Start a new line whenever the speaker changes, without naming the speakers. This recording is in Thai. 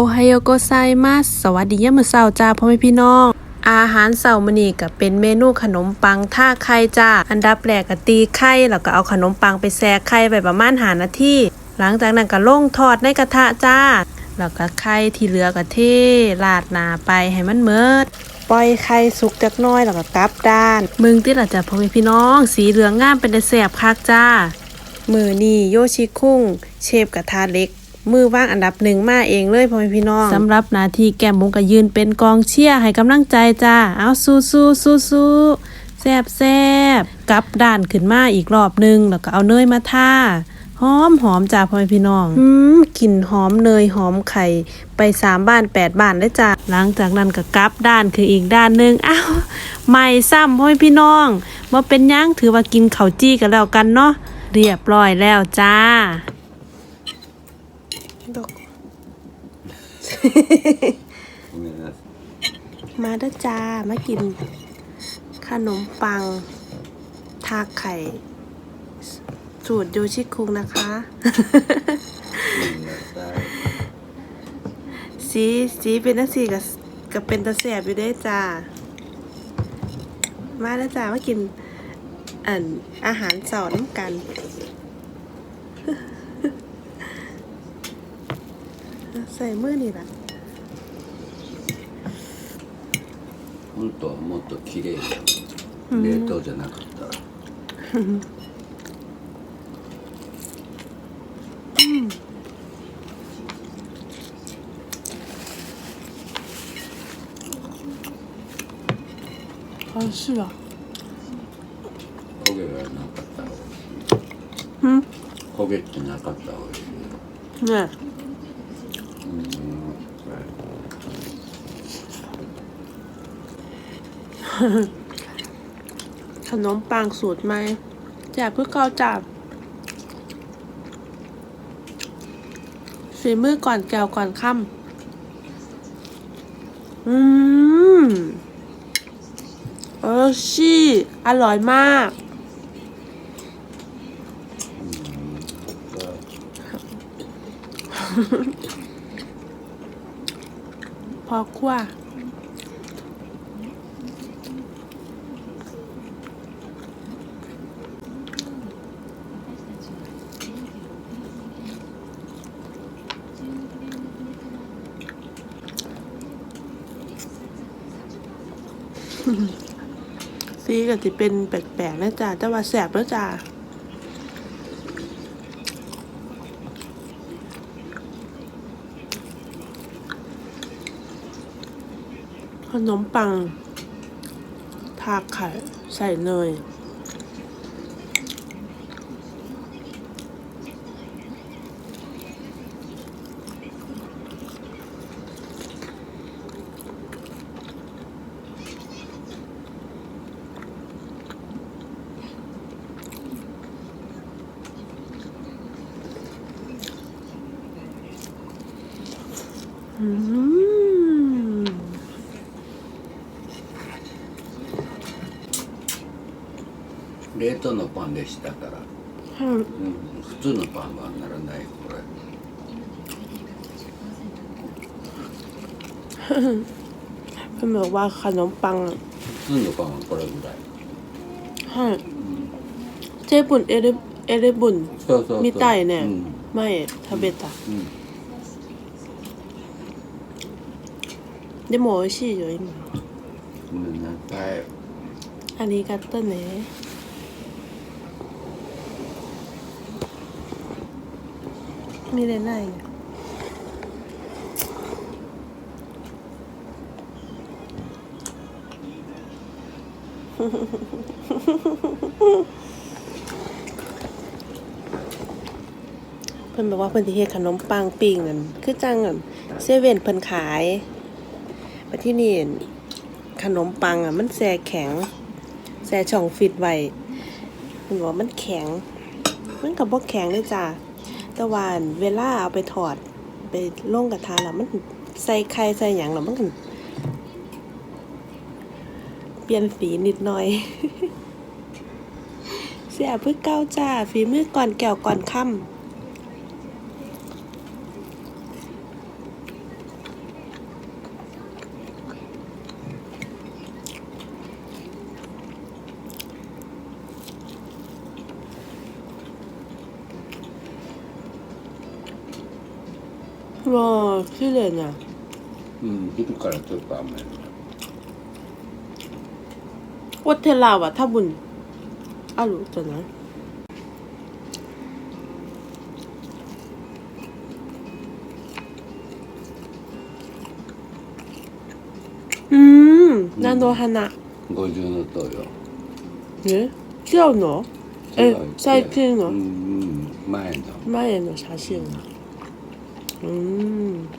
โอไฮโอโกไซมัสสวัสดียามมื้อเช้าจ้าพ่อแม่พี่น้อง อาหารเช้ามื้อนี้ก็เป็นเมนูขนมปังท่าไข่จ้า อันดับแรกก็ตีไข่แล้วก็เอาขนมปังไปแช่ไข่ไว้ประมาณ5นาทีหลังจากนั้นก็ลงทอดในกระทะจ้า แล้วก็ไข่ที่เหลือก็เทราดหน้าไปให้มันเมิดปล่อยไข่สุกจักน้อยแล้วก็กลับด้าน มึงติล่ะจ้ะพ่อแม่พี่น้อง สีเหลืองงามเป็นแต่แซ่บคักจ้า มือนี่โยชิคุงเชฟกระทะเล็ก มือว่างอันดับหนึ่งมาเองเลยพ่อแม่พี่น้องสำหรับหนาทีแก้มบุงก็ยืนเป็นกองเชียร์ให้กำลังใจจ้าเอาสู้สู้สู้สู้แซบแซบกลับด้านขึ้นมาอีกรอบหนึงแล้วก็เอาเนยมาท่าหอมหอมจ้าพ่อแม่พี่น้องอืมกลิ่นหอมเนยหอมไข่ไปสามบ้านแปดบ้านได้จ้าหลังจากนั้นก็กลับด้านคืออีกด้านหนึงอ้าวใหม่ซ้ำพ่อแม่พี่น้องว่าเป็นหยังถือว่ากินข้าวจี้กันแล้วกันเนาะเรียบร้อยแล้วจ้า มาด้จ้า มากิน ขนมปัง ทาไข่ สูตรโยชิคุงนะคะ สีสีเป็นนักสีกับกับเป็นตะเสียบอยู่ด้วยจ้า มาด้จ้า มากินอันอาหารสอนกัน ใส่มือนี่ล่ะ
本当はもっと綺麗だ。冷凍じゃなかったら。
好是啊。
焦げがなかったら美味しい。
うん
焦げってなかったら美味しい。
ね
うん。
ขนมปังสูตรไหมแจกเพื่อเกาจับฝีมือก่อนแก้วก่อนค่ำอืมเออชี่อร่อยมาก พอคั่วซีก็จะเป็นแปลกๆนะจ๊ะแต่ว่าแสบแล้วจ้ะ ขนมปัง ทาไข่ใส่เนยอืม
冷凍のパンでしたから。
うん
うん、普通のパンはならないこれ。
เพื่อนบอกว่าขนมปังอะ
普通のパンはこれぐらい。
ให้เจ๊บุญเอเดเอเดบุญ
そうそうそう。
みたいね
うん。
ไม่食べた
うん。
でも美味しいよ今
ごめんなさい。
ありがとね มีอะไรไหนเพิ่นบอกว่าเพิ่นที่เฮ็ดขนมปังปิ้งนั่นคือจังอะเซเว่นเพิ่นขายไปที่นี่ขนมปังอะ มันแซ่แข็งแซ่ช่องฟิตไว้เพิ่นบอกมันแข็ง มันก็บ่แข็งเลยจ้า แต่ว่าอั่นเวลาเอาไปถอดไปลงกระทะแล้วมันใส่ไข่ใส่หยางแล้วมันก็เปลี่ยนสีนิดหน่อย เสียเพื่อเก้าจ้าฝีมือก่อนแก้วก่อนค่ำ わー綺麗ね
うん昼からちょっと雨ホ
テラは多分あるじゃないうん菜の花
五重の塔よ
え
違う
のえ
最
近
のうん前の
前の写真が、嗯。